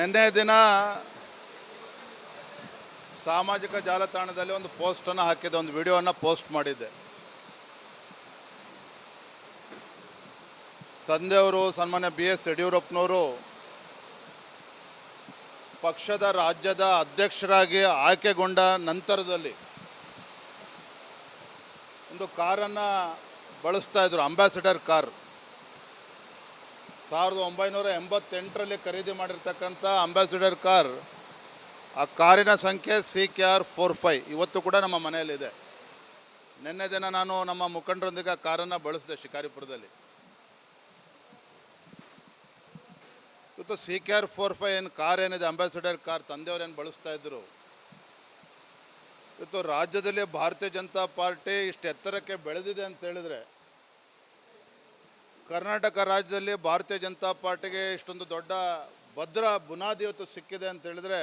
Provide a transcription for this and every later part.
ನಿನ್ನೆ ದಿನ ಸಾಮಾಜಿಕ ಜಾಲತಾಣದಲ್ಲಿ ಒಂದು ಪೋಸ್ಟನ್ನು ಹಾಕಿದ್ದೆ ಒಂದು ವಿಡಿಯೋನ ಪೋಸ್ಟ್ ಮಾಡಿದ್ದೆ. ತಂದೆಯವರು, ಸನ್ಮಾನ್ಯ ಬಿ ಎಸ್ ಯಡಿಯೂರಪ್ಪನವರು ಪಕ್ಷದ, ರಾಜ್ಯದ ಅಧ್ಯಕ್ಷರಾಗಿ ಆಯ್ಕೆಗೊಂಡ ನಂತರದಲ್ಲಿ ಒಂದು ಕಾರನ್ನು ಬಳಸ್ತಾ ಇದ್ರು, ಅಂಬಾಸಿಡರ್ ಕಾರ್. ಸಾವಿರದ ಒಂಬೈನೂರ ಎಂಬತ್ತೆಂಟರಲ್ಲಿ ಖರೀದಿ ಮಾಡಿರ್ತಕ್ಕಂಥ ಅಂಬಾಸಿಡರ್ ಕಾರ್, ಆ ಕಾರಿನ ಸಂಖ್ಯೆ C K R four five. ಇವತ್ತು ಕೂಡ ನಮ್ಮ ಮನೆಯಲ್ಲಿದೆ. ನಿನ್ನೆ ದಿನ ನಾನು ನಮ್ಮ ಮುಖಂಡರೊಂದಿಗೆ ಆ ಕಾರನ್ನು ಬಳಸಿದೆ ಶಿಕಾರಿಪುರದಲ್ಲಿ. ಇವತ್ತು C K R four five ಏನು ಕಾರ್ ಏನಿದೆ, ಅಂಬಾಸಿಡರ್ ಕಾರ್, ತಂದೆಯವರು ಏನು ಬಳಸ್ತಾ ಇದ್ದರು ಇವತ್ತು ರಾಜ್ಯದಲ್ಲಿ ಭಾರತೀಯ ಜನತಾ ಪಾರ್ಟಿ ಇಷ್ಟು ಎತ್ತರಕ್ಕೆ ಬೆಳೆದಿದೆ ಅಂತ ಹೇಳಿದ್ರೆ ಕರ್ನಾಟಕ ರಾಜ್ಯದಲ್ಲಿ ಭಾರತೀಯ ಜನತಾ ಪಾರ್ಟಿಗೆ ಇಷ್ಟೊಂದು ದೊಡ್ಡ ಭದ್ರ ಬುನಾದಿ ಇವತ್ತು ಸಿಕ್ಕಿದೆ ಅಂತ ಹೇಳಿದ್ರೆ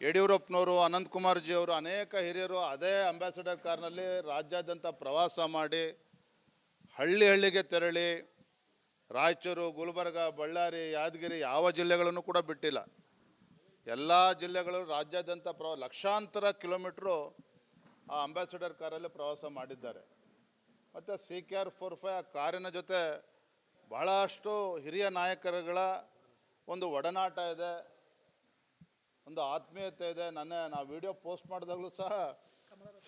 ಯಡಿಯೂರಪ್ಪನವರು ಅನಂತಕುಮಾರ್ ಜಿ ಅವರು, ಅನೇಕ ಹಿರಿಯರು ಅದೇ ಅಂಬಾಸಿಡರ್ ಕಾರ್ನಲ್ಲಿ ರಾಜ್ಯಾದ್ಯಂತ ಪ್ರವಾಸ ಮಾಡಿ ಹಳ್ಳಿ ಹಳ್ಳಿಗೆ ತೆರಳಿ ರಾಯಚೂರು, ಗುಲ್ಬರ್ಗ, ಬಳ್ಳಾರಿ, ಯಾದಗಿರಿ ಯಾವ ಜಿಲ್ಲೆಗಳನ್ನು ಕೂಡ ಬಿಟ್ಟಿಲ್ಲ. ಎಲ್ಲ ಜಿಲ್ಲೆಗಳು ರಾಜ್ಯಾದ್ಯಂತ ಪ್ರವಾ ಲಕ್ಷಾಂತರ ಕಿಲೋಮೀಟ್ರು ಆ ಅಂಬಾಸಿಡರ್ ಕಾರಲ್ಲಿ ಪ್ರವಾಸ ಮಾಡಿದ್ದಾರೆ. ಮತ್ತು C K R four five ಆ ಕಾರಿನ ಜೊತೆ ಬಹಳಷ್ಟು ಹಿರಿಯ ನಾಯಕರುಗಳ ಒಂದು ಒಡನಾಟ ಇದೆ, ಒಂದು ಆತ್ಮೀಯತೆ ಇದೆ. ನನ್ನ ನಾವು ವಿಡಿಯೋ ಪೋಸ್ಟ್ ಮಾಡಿದಾಗಲೂ ಸಹ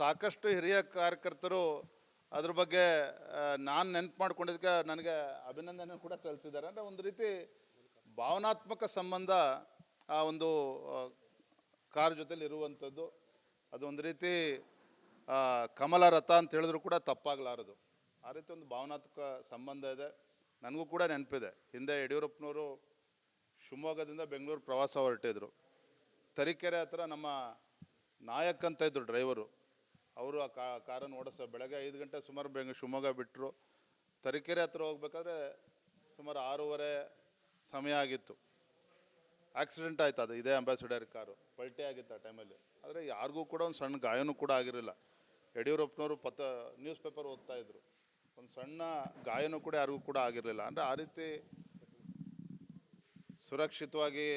ಸಾಕಷ್ಟು ಹಿರಿಯ ಕಾರ್ಯಕರ್ತರು ಅದ್ರ ಬಗ್ಗೆ ನಾನು ನೆನ್ಪು ಮಾಡ್ಕೊಂಡಿದ್ದಕ್ಕೆ ನನಗೆ ಅಭಿನಂದನೆ ಕೂಡ ಸಲ್ಲಿಸಿದ್ದಾರೆ. ಅಂದರೆ ಒಂದು ರೀತಿ ಭಾವನಾತ್ಮಕ ಸಂಬಂಧ ಆ ಒಂದು ಕಾರ್ ಜೊತೆಲಿ ಇರುವಂಥದ್ದು. ಅದು ಒಂದು ರೀತಿ ಕಮಲ ರಥ ಅಂತ ಹೇಳಿದ್ರು ಕೂಡ ತಪ್ಪಾಗಲಾರದು. ಆ ರೀತಿ ಒಂದು ಭಾವನಾತ್ಮಕ ಸಂಬಂಧ ಇದೆ. ನನಗೂ ಕೂಡ ನೆನಪಿದೆ. ಹಿಂದೆ ಯಡಿಯೂರಪ್ಪನವರು ಶಿವಮೊಗ್ಗದಿಂದ ಬೆಂಗಳೂರು ಪ್ರವಾಸ ಹೊರಟಿದ್ರು. ತರೀಕೆರೆ ಹತ್ರ ನಮ್ಮ ನಾಯಕ್ ಅಂತ ಇದ್ರು ಡ್ರೈವರು. ಅವರು ಆ ಕಾ, ಕಾರನ್ನು ಓಡಿಸ ಬೆಳಗ್ಗೆ ಐದು ಗಂಟೆ ಸುಮಾರು ಬೆಂಗ್, ಶಿವಮೊಗ್ಗ ಬಿಟ್ಟರು ತರೀಕೆರೆ ಹತ್ರ ಹೋಗ್ಬೇಕಾದ್ರೆ ಸುಮಾರು ಆರೂವರೆ ಸಮಯ ಆಗಿತ್ತು. ಆಕ್ಸಿಡೆಂಟ್ ಆಯ್ತು ಅದು. ಇದೇ ಅಂಬಾಸಿಡರ್ ಕಾರು. ಪಲ್ಟಿ ಆಗಿತ್ತು ಆ ಟೈಮಲ್ಲಿ ಆದರೆ ಯಾರಿಗೂ ಕೂಡ ಒಂದು ಸಣ್ಣ ಗಾಯನೂ ಕೂಡ ಆಗಿರಲಿಲ್ಲ. ಯಡಿಯೂರಪ್ಪನವರು ಪತ್ರ ನ್ಯೂಸ್ ಪೇಪರ್ ಓದ್ತಾ ಇದ್ರು. ಒಂದು ಸಣ್ಣ ಗಾಯನೂ ಕೂಡ ಯಾರಿಗೂ ಕೂಡ ಆಗಿರಲಿಲ್ಲ. ಅಂದರೆ ಆ ರೀತಿ ಸುರಕ್ಷಿತವಾಗಿ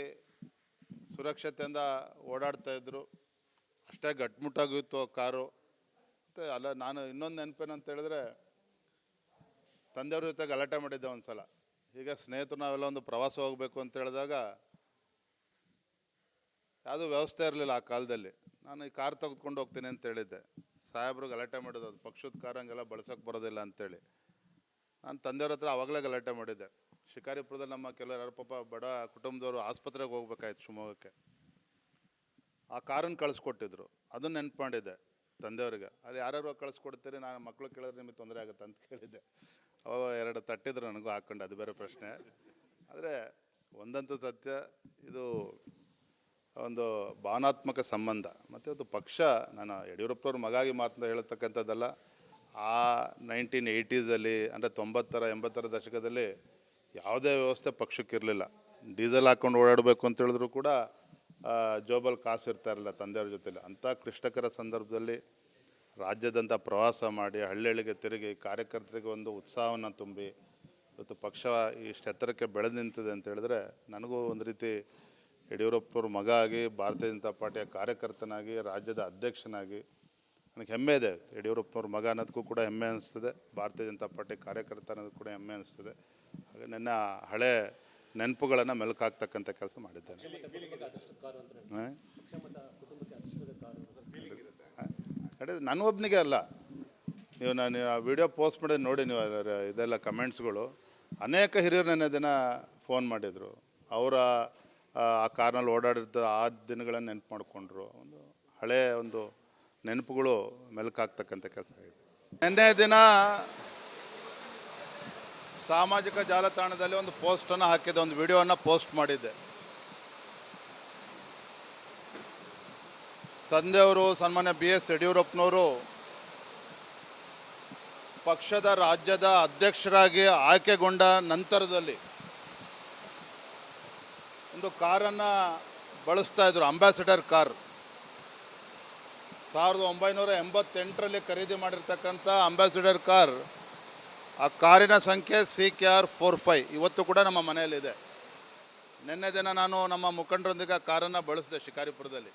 ಸುರಕ್ಷತೆಯಿಂದ ಓಡಾಡ್ತಾ ಇದ್ದರು ಅಷ್ಟೇ ಗಟ್ಮುಟ್ಟಾಗಿತ್ತು ಕಾರು. ಮತ್ತು ಅಲ್ಲ, ನಾನು ಇನ್ನೊಂದು ನೆನಪೇನಂತ ಹೇಳಿದ್ರೆ, ತಂದೆಯವ್ರ ಜೊತೆ ಗಲಾಟೆ ಮಾಡಿದ್ದೆ ಒಂದು ಸಲ ಈಗ ಸ್ನೇಹಿತರು ನಾವೆಲ್ಲ ಒಂದು ಪ್ರವಾಸ ಹೋಗಬೇಕು ಅಂತ ಹೇಳಿದಾಗ, ಯಾವುದೂ ವ್ಯವಸ್ಥೆ ಇರಲಿಲ್ಲ ಆ ಕಾಲದಲ್ಲಿ. ನಾನು ಈ ಕಾರ್ ತೆಗೆದುಕೊಂಡು ಹೋಗ್ತೀನಿ ಅಂತ ಹೇಳಿದ್ದೆ. ಸಾಹೇಬರು ಗಲಾಟೆ ಮಾಡೋದು ಅದು ಪಕ್ಷದ ಕಾರಂಗೆಲ್ಲ ಬಳಸೋಕೆ ಬರೋದಿಲ್ಲ ಅಂತೇಳಿ. ನಾನು ತಂದೆಯವ್ರ ಹತ್ರ ಆವಾಗಲೇ ಗಲಾಟೆ ಮಾಡಿದ್ದೆ. ಶಿಕಾರಿಪುರದಲ್ಲಿ ನಮ್ಮ ಕೆಲವರು ಯಾರು ಪಾಪ ಬಡ ಕುಟುಂಬದವರು ಆಸ್ಪತ್ರೆಗೆ ಹೋಗ್ಬೇಕಾಯ್ತು ಶಿವಮೊಗ್ಗಕ್ಕೆ. ಆ ಕಾರನ್ನು ಕಳಿಸ್ಕೊಟ್ಟಿದ್ರು. ಅದನ್ನು ನೆನ್ಪು ಮಾಡಿದ್ದೆ ತಂದೆಯವ್ರಿಗೆ. ಅಲ್ಲಿ ಯಾರ್ಯಾರು ಕಳಿಸ್ಕೊಡ್ತೀರಿ, ನಾನು ಮಕ್ಕಳು ಕೇಳಿದ್ರೆ ನಿಮಗೆ ತೊಂದರೆ ಆಗುತ್ತೆ ಅಂತ ಕೇಳಿದ್ದೆ. ಅವಾಗ ಎರಡು ತಟ್ಟಿದ್ರು ನನಗೂ ಹಾಕ್ಕೊಂಡು ಅದು ಬೇರೆ ಪ್ರಶ್ನೆ. ಆದರೆ ಒಂದಂತೂ ಸತ್ಯ, ಇದು ಒಂದು ಭಾವನಾತ್ಮಕ ಸಂಬಂಧ, ಮತ್ತು ಅದು ಪಕ್ಷ. ನಾನು ಯಡಿಯೂರಪ್ಪನವ್ರ ಮಗಾಗಿ ಮಾತನ್ನ ಹೇಳ್ತಕ್ಕಂಥದ್ದಲ್ಲ, ಆ ನೈನ್ಟೀನ್ ಏಯ್ಟೀಸಲ್ಲಿ ಅಂದರೆ ತೊಂಬತ್ತರ, ಎಂಬತ್ತರ ದಶಕದಲ್ಲಿ ಯಾವುದೇ ವ್ಯವಸ್ಥೆ ಪಕ್ಷಕ್ಕಿರಲಿಲ್ಲ. ಡೀಸೆಲ್ ಹಾಕ್ಕೊಂಡು ಓಡಾಡಬೇಕು ಅಂತ ಹೇಳಿದ್ರು ಕೂಡ ಜೋಬಲ್ ಕಾಸು ಇರ್ತಾ ಇರಲಿಲ್ಲ ತಂದೆಯವ್ರ ಜೊತೆಲಿ. ಅಂಥ ಕ್ಲಿಷ್ಟಕರ ಸಂದರ್ಭದಲ್ಲಿ ರಾಜ್ಯದಂಥ ಪ್ರವಾಸ ಮಾಡಿ ಹಳ್ಳಿಗೆ ತಿರುಗಿ, ಕಾರ್ಯಕರ್ತರಿಗೆ ಒಂದು ಉತ್ಸಾಹವನ್ನು ತುಂಬಿ, ಇವತ್ತು ಪಕ್ಷ ಇಷ್ಟೆತ್ತರಕ್ಕೆ ಬೆಳೆದು ನಿಂತಿದೆ ಅಂತ ಹೇಳಿದ್ರೆ, ನನಗೂ ಒಂದು ರೀತಿ ಯಡಿಯೂರಪ್ಪವ್ರ ಮಗ ಆಗಿ, ಭಾರತೀಯ ಜನತಾ ಪಾರ್ಟಿಯ ಕಾರ್ಯಕರ್ತನಾಗಿ, ರಾಜ್ಯದ ಅಧ್ಯಕ್ಷನಾಗಿ ನನಗೆ ಹೆಮ್ಮೆ ಇದೆ. ಯಡಿಯೂರಪ್ಪನವ್ರ ಮಗ ಅನ್ನೋದಕ್ಕೂ ಕೂಡ ಹೆಮ್ಮೆ ಅನಿಸ್ತದೆ. ಭಾರತೀಯ ಜನತಾ ಪಾರ್ಟಿ ಕಾರ್ಯಕರ್ತ ಅನ್ನೋದು ಕೂಡ ಹೆಮ್ಮೆ ಅನಿಸ್ತದೆ. ಹಾಗೆ ನನ್ನ ಹಳೆ ನೆನಪುಗಳನ್ನು ಮೆಲುಕಾಗ್ತಕ್ಕಂಥ ಕೆಲಸ ಮಾಡಿದ್ದೇನೆ? ನಾನು ನನಗೊಬ್ಬನಿಗೆ ಅಲ್ಲ. ನೀವು ನಾನು ಆ ವಿಡಿಯೋ ಪೋಸ್ಟ್ ಮಾಡಿ ನೋಡಿ ನೀವು ಇದೆಲ್ಲ ಕಮೆಂಟ್ಸ್ಗಳು. ಅನೇಕ ಹಿರಿಯರು ನನ್ನ ದಿನ ಫೋನ್ ಮಾಡಿದರು. ಅವರ ಆ ಕಾರ್ನಲ್ಲಿ ಓಡಾಡಿದ್ದ ಆ ದಿನಗಳನ್ನು ನೆನಪು ಮಾಡಿಕೊಂಡ್ರು. ಒಂದು ಹಳೆಯ ಒಂದು ನೆನಪುಗಳು ಮೆಲುಕಾಗ್ತಕ್ಕಂಥ ಕೆಲಸ ಆಗಿದೆ. ನಿನ್ನೆ ದಿನ ಸಾಮಾಜಿಕ ಜಾಲತಾಣದಲ್ಲಿ ಒಂದು ಪೋಸ್ಟನ್ನು ಹಾಕಿದ್ದೆ, ಒಂದು ವಿಡಿಯೋವನ್ನು ಪೋಸ್ಟ್ ಮಾಡಿದ್ದೆ. ತಂದೆಯವರು, ಸನ್ಮಾನ್ಯ ಬಿ ಎಸ್ ಯಡಿಯೂರಪ್ಪನವರು ಪಕ್ಷದ ರಾಜ್ಯದ ಅಧ್ಯಕ್ಷರಾಗಿ ಆಯ್ಕೆಗೊಂಡ ನಂತರದಲ್ಲಿ ಒಂದು ಕಾರನ್ನು ಬಳಸ್ತಾ ಇದ್ರು ಅಂಬಾಸಿಡರ್ ಕಾರ್. ಸಾವಿರದ ಒಂಬೈನೂರ ಎಂಬತ್ತೆಂಟರಲ್ಲಿ ಖರೀದಿ ಮಾಡಿರ್ತಕ್ಕಂಥ ಅಂಬಾಸಿಡರ್ ಕಾರ್, ಆ ಕಾರಿನ ಸಂಖ್ಯೆ C K R four five. ಇವತ್ತು ಕೂಡ ನಮ್ಮ ಮನೆಯಲ್ಲಿದೆ. ನಿನ್ನೆ ದಿನ ನಾನು ನಮ್ಮ ಮುಖಂಡರೊಂದಿಗೆ ಆ ಕಾರನ್ನು ಬಳಸಿದೆ ಶಿಕಾರಿಪುರದಲ್ಲಿ.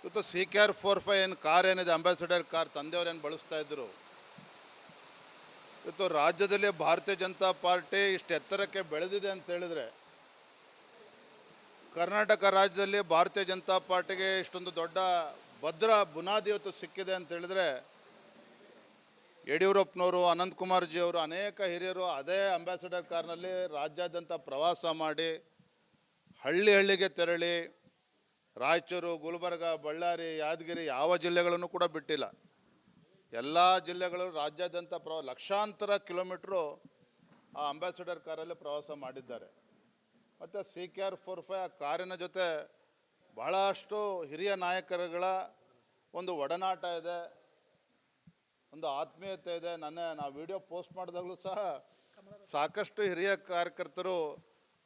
ಇವತ್ತು C K R four five ಏನು ಕಾರ್ ಏನಿದೆ ಅಂಬಾಸಿಡರ್ ಕಾರ್, ತಂದೆಯವ್ರು ಏನು ಬಳಸ್ತಾ ಇದ್ದರು ಇವತ್ತು ರಾಜ್ಯದಲ್ಲಿ ಭಾರತೀಯ ಜನತಾ ಪಾರ್ಟಿ ಇಷ್ಟು ಎತ್ತರಕ್ಕೆ ಬೆಳೆದಿದೆ ಅಂತ ಹೇಳಿದ್ರೆ, ಕರ್ನಾಟಕ ರಾಜ್ಯದಲ್ಲಿ ಭಾರತೀಯ ಜನತಾ ಪಾರ್ಟಿಗೆ ಇಷ್ಟೊಂದು ದೊಡ್ಡ ಭದ್ರ ಬುನಾದಿ ಇವತ್ತು ಸಿಕ್ಕಿದೆ ಅಂತ ಹೇಳಿದ್ರೆ, ಯಡಿಯೂರಪ್ಪನವರು ಅನಂತಕುಮಾರ್ ಅವರು, ಅನೇಕ ಹಿರಿಯರು ಅದೇ ಅಂಬಾಸಿಡರ್ ಕಾರ್ನಲ್ಲಿ ರಾಜ್ಯಾದ್ಯಂತ ಪ್ರವಾಸ ಮಾಡಿ, ಹಳ್ಳಿ ಹಳ್ಳಿಗೆ ತೆರಳಿ, ರಾಯಚೂರು, ಗುಲ್ಬರ್ಗ, ಬಳ್ಳಾರಿ, ಯಾದಗಿರಿ ಯಾವ ಜಿಲ್ಲೆಗಳನ್ನು ಕೂಡ ಬಿಟ್ಟಿಲ್ಲ. ಎಲ್ಲ ಜಿಲ್ಲೆಗಳು ರಾಜ್ಯಾದ್ಯಂತ ಪ್ರವ ಲಕ್ಷಾಂತರ ಕಿಲೋಮೀಟ್ರು ಆ ಅಂಬಾಸಿಡರ್ ಕಾರಲ್ಲಿ ಪ್ರವಾಸ ಮಾಡಿದ್ದಾರೆ. ಮತ್ತು C K R four five ಆ ಕಾರಿನ ಜೊತೆ ಬಹಳಷ್ಟು ಹಿರಿಯ ನಾಯಕರುಗಳ ಒಂದು ಒಡನಾಟ ಇದೆ, ಒಂದು ಆತ್ಮೀಯತೆ ಇದೆ. ನನ್ನ ನಾವು ವಿಡಿಯೋ ಪೋಸ್ಟ್ ಮಾಡಿದಾಗಲೂ ಸಹ ಸಾಕಷ್ಟು ಹಿರಿಯ ಕಾರ್ಯಕರ್ತರು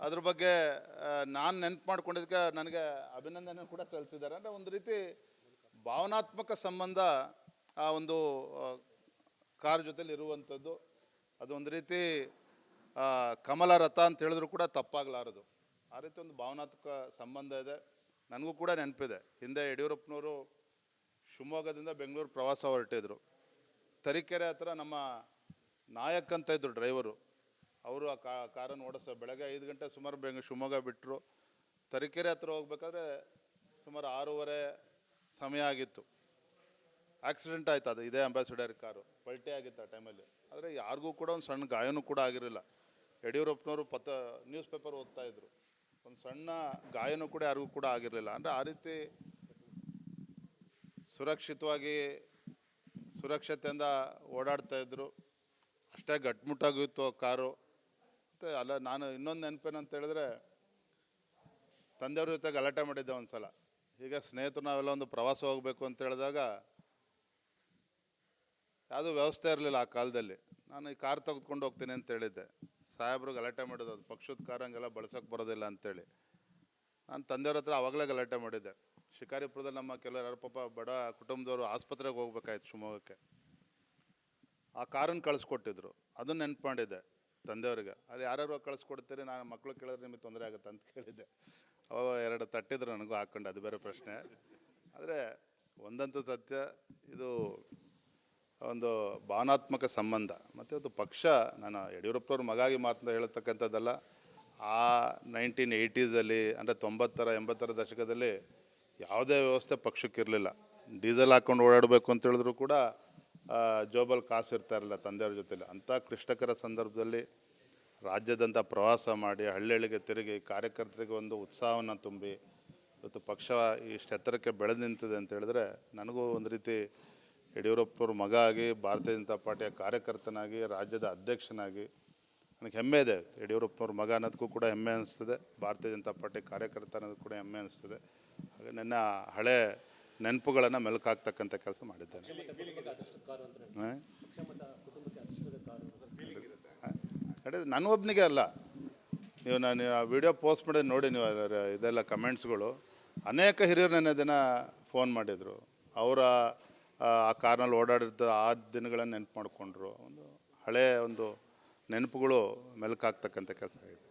ಅದ್ರ ಬಗ್ಗೆ ನಾನು ನೆನ್ಪು ಮಾಡ್ಕೊಂಡಿದ್ದಕ್ಕೆ ನನಗೆ ಅಭಿನಂದನೆ ಕೂಡ ಸಲ್ಲಿಸಿದ್ದಾರೆ. ಅಂದರೆ ಒಂದು ರೀತಿ ಭಾವನಾತ್ಮಕ ಸಂಬಂಧ ಆ ಒಂದು ಕಾರ್ ಅದು ಒಂದು ರೀತಿ ಕಮಲ ರಥ ಅಂತ ಹೇಳಿದ್ರು ಕೂಡ ತಪ್ಪಾಗಲಾರದು. ಆ ರೀತಿ ಒಂದು ಭಾವನಾತ್ಮಕ ಸಂಬಂಧ ಇದೆ. ನನಗೂ ಕೂಡ ನೆನಪಿದೆ. ಹಿಂದೆ ಯಡಿಯೂರಪ್ಪನವರು ಶಿವಮೊಗ್ಗದಿಂದ ಬೆಂಗಳೂರು ಪ್ರವಾಸ ಹೊರಟಿದ್ರು. ತರೀಕೆರೆ ಹತ್ರ ನಮ್ಮ ನಾಯಕ್ ಅಂತ ಇದ್ರು ಡ್ರೈವರು. ಅವರು ಆ ಕಾ, ಕಾರನ್ನು ಓಡಿಸ ಬೆಳಗ್ಗೆ ಐದು ಗಂಟೆ ಸುಮಾರು ಬೆಂಗ, ಶಿವಮೊಗ್ಗ ಬಿಟ್ಟರು ತರೀಕೆರೆ ಹತ್ರ ಹೋಗ್ಬೇಕಾದ್ರೆ ಸುಮಾರು ಆರೂವರೆ ಸಮಯ ಆಗಿತ್ತು. ಆಕ್ಸಿಡೆಂಟ್ ಆಯ್ತು, ಅದು ಇದೇ ಅಂಬಾಸಿಡರ್ ಕಾರು, ಪಲ್ಟಿ ಆಗಿತ್ತು ಆ ಟೈಮಲ್ಲಿ ಆದರೆ ಯಾರಿಗೂ ಕೂಡ ಒಂದು ಸಣ್ಣ ಗಾಯನೂ ಕೂಡ ಆಗಿರಲಿಲ್ಲ. ಯಡಿಯೂರಪ್ಪನವರು ಪತ್ತ ನ್ಯೂಸ್ ಪೇಪರ್ ಓದ್ತಾ ಇದ್ರು. ಒಂದು ಸಣ್ಣ ಗಾಯನೂ ಕೂಡ ಯಾರಿಗೂ ಕೂಡ ಆಗಿರಲಿಲ್ಲ. ಅಂದರೆ ಆ ರೀತಿ ಸುರಕ್ಷಿತವಾಗಿ ಸುರಕ್ಷತೆಯಿಂದ ಓಡಾಡ್ತಾ ಇದ್ದರು ಅಷ್ಟೇ ಗಟ್ಮುಟ್ಟಾಗಿತ್ತು ಕಾರು. ಮತ್ತು ಅಲ್ಲ, ನಾನು ಇನ್ನೊಂದು ನೆನಪೇನಂತ ಹೇಳಿದ್ರೆ, ತಂದೆಯವ್ರ ಜೊತೆ ಗಲಾಟೆ ಮಾಡಿದ್ದೆ ಒಂದು ಸಲ ಈಗ ಸ್ನೇಹಿತರು ನಾವೆಲ್ಲ ಒಂದು ಪ್ರವಾಸ ಹೋಗಬೇಕು ಅಂತ ಹೇಳಿದಾಗ ಯಾವುದೂ ವ್ಯವಸ್ಥೆ ಇರಲಿಲ್ಲ ಆ ಕಾಲದಲ್ಲಿ. ನಾನು ಈ ಕಾರ್ ತೆಗೆದುಕೊಂಡು ಹೋಗ್ತೀನಿ ಅಂತ ಹೇಳಿದ್ದೆ. ಸಾಹೇಬ್ರಿಗೆ ಗಲಾಟೆ ಮಾಡೋದು ಅದು ಪಕ್ಷದ ಕಾರ್ ಹಂಗೆಲ್ಲ ಬಳಸೋಕೆ ಬರೋದಿಲ್ಲ ಅಂತೇಳಿ. ನಾನು ತಂದೆಯವ್ರ ಹತ್ರ ಆವಾಗಲೇ ಗಲಾಟೆ ಮಾಡಿದ್ದೆ. ಶಿಕಾರಿಪುರದಲ್ಲಿ ನಮ್ಮ ಕೆಲವರು ಯಾರು ಪಾಪ ಬಡ ಕುಟುಂಬದವರು ಆಸ್ಪತ್ರೆಗೆ ಹೋಗ್ಬೇಕಾಯ್ತು ಶಿವಮೊಗ್ಗಕ್ಕೆ. ಆ ಕಾರನ್ನು ಕಳಿಸ್ಕೊಟ್ಟಿದ್ರು. ಅದನ್ನು ನೆನ್ಪು ಮಾಡಿದ್ದೆ ತಂದೆಯವ್ರಿಗೆ. ಅಲ್ಲಿ ಯಾರ್ಯಾರು ಕಳಿಸ್ಕೊಡ್ತೀರಿ, ನಾನು ಮಕ್ಕಳು ಕೇಳಿದ್ರೆ ನಿಮಗೆ ತೊಂದರೆ ಆಗುತ್ತೆ ಅಂತ ಕೇಳಿದ್ದೆ. ಅವಾಗ ಎರಡು ತಟ್ಟಿದ್ರು ನನಗೂ ಹಾಕ್ಕೊಂಡು ಅದು ಬೇರೆ ಪ್ರಶ್ನೆ. ಆದರೆ ಒಂದಂತೂ ಸತ್ಯ, ಇದು ಒಂದು ಭಾವನಾತ್ಮಕ ಸಂಬಂಧ, ಮತ್ತು ಅದು ಪಕ್ಷ ನಾನು ಯಡಿಯೂರಪ್ಪನವ್ರ ಮಗಾಗಿ ಮಾತನ್ನ ಹೇಳ್ತಕ್ಕಂಥದ್ದಲ್ಲ, ಆ ನೈನ್ಟೀನ್ ಏಯ್ಟೀಸಲ್ಲಿ, ಅಂದರೆ ತೊಂಬತ್ತರ, ಎಂಬತ್ತರ ದಶಕದಲ್ಲಿ ಯಾವುದೇ ವ್ಯವಸ್ಥೆ ಪಕ್ಷಕ್ಕಿರಲಿಲ್ಲ. ಡೀಸೆಲ್ ಹಾಕ್ಕೊಂಡು ಓಡಾಡಬೇಕು ಅಂತ ಹೇಳಿದ್ರು ಕೂಡ ಜೋಬಲ್ ಕಾಸು ಇರ್ತಾ ಇರಲಿಲ್ಲ ತಂದೆಯವ್ರ ಜೊತೆಲಿ. ಅಂಥ ಕ್ಲಿಷ್ಟಕರ ಸಂದರ್ಭದಲ್ಲಿ ರಾಜ್ಯದಂಥ ಪ್ರವಾಸ ಮಾಡಿ ಹಳ್ಳಿಗೆ ತಿರುಗಿ, ಕಾರ್ಯಕರ್ತರಿಗೆ ಒಂದು ಉತ್ಸಾಹವನ್ನು ತುಂಬಿ, ಇವತ್ತು ಪಕ್ಷ ಇಷ್ಟು ಎತ್ತರಕ್ಕೆ ಬೆಳೆದು ನಿಂತಿದೆ ಅಂತ ಹೇಳಿದ್ರೆ, ನನಗೂ ಒಂದು ರೀತಿ ಯಡಿಯೂರಪ್ಪನವ್ರ ಮಗ ಆಗಿ, ಭಾರತೀಯ ಜನತಾ ಪಾರ್ಟಿಯ ಕಾರ್ಯಕರ್ತನಾಗಿ, ರಾಜ್ಯದ ಅಧ್ಯಕ್ಷನಾಗಿ ನನಗೆ ಹೆಮ್ಮೆ ಇದೆ. ಯಡಿಯೂರಪ್ಪನವ್ರ ಮಗ ಅನ್ನೋದಕ್ಕೂ ಕೂಡ ಹೆಮ್ಮೆ ಅನಿಸ್ತದೆ. ಭಾರತೀಯ ಜನತಾ ಪಾರ್ಟಿ ಕಾರ್ಯಕರ್ತ ಅನ್ನೋದು ಕೂಡ ಹೆಮ್ಮೆ ಅನಿಸ್ತದೆ. ಹಾಗೆ ನನ್ನ ಹಳೆ ನೆನಪುಗಳನ್ನು ಮೆಲುಕಾಕ್ತಕ್ಕಂಥ ಕೆಲಸ ಮಾಡಿದ್ದೇನೆ? ನನ್ನೊಬ್ಬನಿಗೆ ನನ್ನ ಒಬ್ಬನಿಗೆ ಅಲ್ಲ. ನೀವು ನಾನು ಆ ವಿಡಿಯೋ ಪೋಸ್ಟ್ ಮಾಡಿ ನೋಡಿ ನೀವು ಇದೆಲ್ಲ ಕಮೆಂಟ್ಸ್ಗಳು. ಅನೇಕ ಹಿರಿಯರು ನನ್ನ ದಿನ ಫೋನ್ ಮಾಡಿದರು. ಅವರ ಆ ಕಾರ್ನಲ್ಲಿ ಓಡಾಡಿದ್ದ ಆ ದಿನಗಳನ್ನು ನೆನಪು ಮಾಡಿಕೊಂಡ್ರು. ಒಂದು ಹಳೆಯ ಒಂದು ನೆನಪುಗಳು ಮೆಲುಕಾಗ್ತಕ್ಕಂಥ ಕೆಲಸ ಆಗಿದೆ